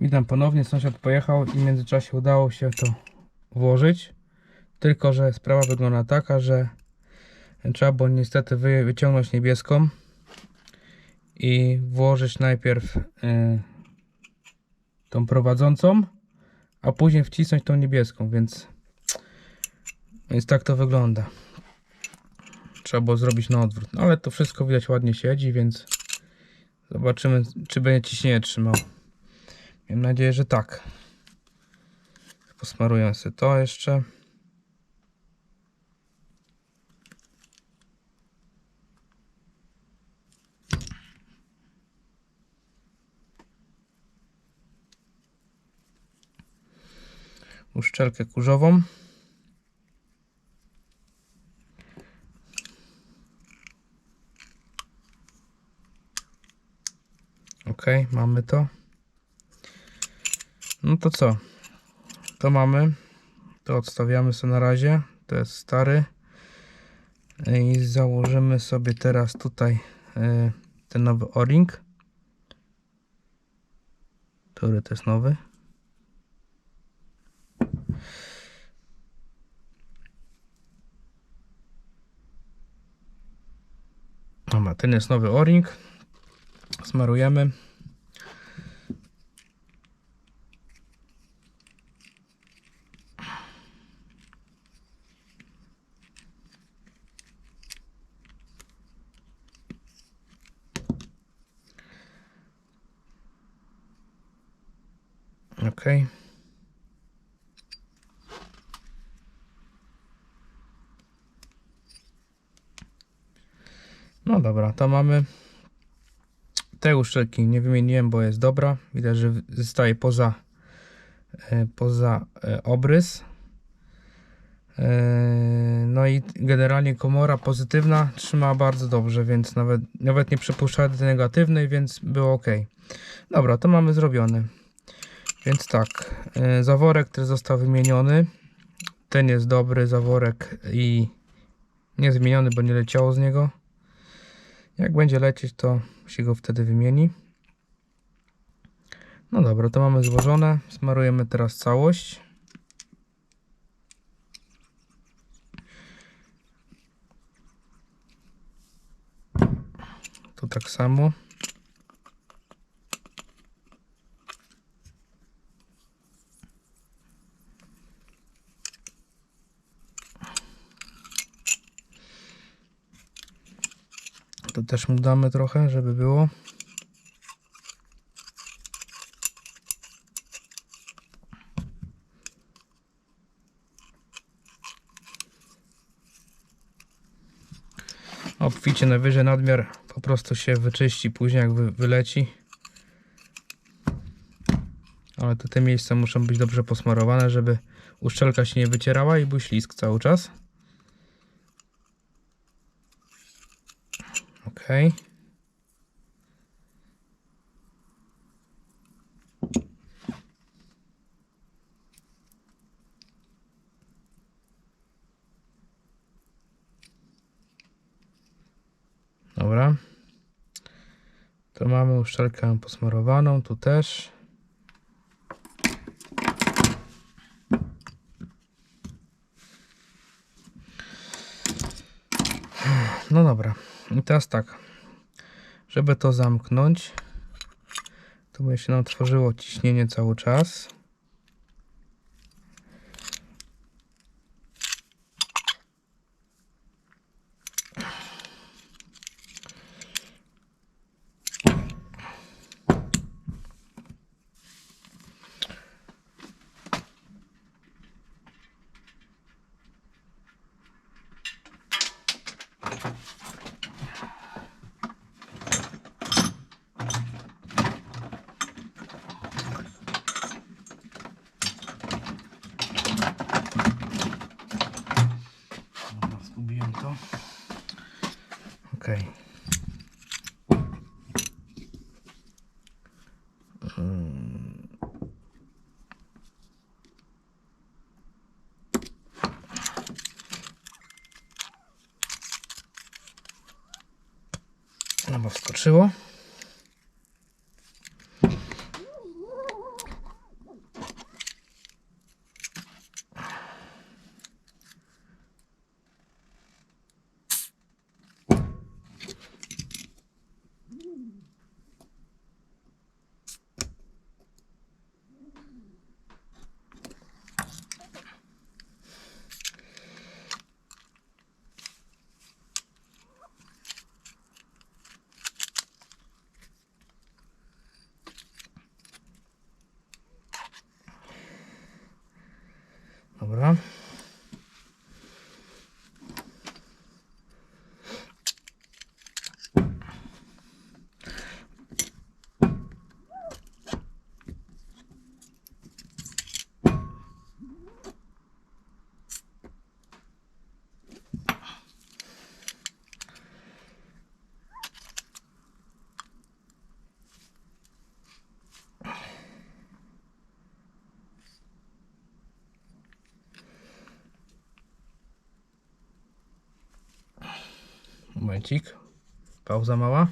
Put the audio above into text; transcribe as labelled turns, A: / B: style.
A: Witam ponownie, sąsiad pojechał i w międzyczasie udało się to włożyć. Tylko, że sprawa wygląda taka, że trzeba było niestety wy, wyciągnąć niebieską i włożyć najpierw y, tą prowadzącą, a później wcisnąć tą niebieską, więc, więc tak to wygląda. Trzeba było zrobić na odwrót, no, ale to wszystko widać ładnie siedzi, więc zobaczymy, czy będzie ciśnienie trzymał. Mam nadzieję, że tak. Posmaruję sobie to jeszcze. Uszczelkę kurzową. Ok, mamy to. No to co? To mamy. To odstawiamy sobie na razie. To jest stary. I założymy sobie teraz tutaj y, ten nowy o-ring. Który to jest nowy? Dobra, ten jest nowy o-ring. Smarujemy. Ok. No dobra, to mamy te uszczelki nie wymieniłem, bo jest dobra. Widać, że zostaje poza, e, poza e, obrys. E, No i generalnie komora pozytywna trzyma bardzo dobrze, więc nawet, nawet nie przypuszcza tej negatywnej, więc było ok. Dobra, to mamy zrobione. Więc tak, e, zaworek, który został wymieniony, ten jest dobry zaworek i nie zmieniony, bo nie leciało z niego. Jak będzie lecieć, to się go wtedy wymieni. No dobra, to mamy złożone. Smarujemy teraz całość. Tu tak samo. To też mu damy trochę, żeby było. Obficie najwyżej nadmiar po prostu się wyczyści później jak wy, wyleci. Ale to te miejsca muszą być dobrze posmarowane, żeby uszczelka się nie wycierała i był ślisk cały czas. Ok. Dobra. To mamy uszczelkę posmarowaną, tu też. No dobra. I teraz tak. Żeby to zamknąć, to by się nam tworzyło ciśnienie cały czas. Dobra, zgubiłem to. Ok. Mm. No bo wskoczyło. Dobra. Momencik. Pauza mała.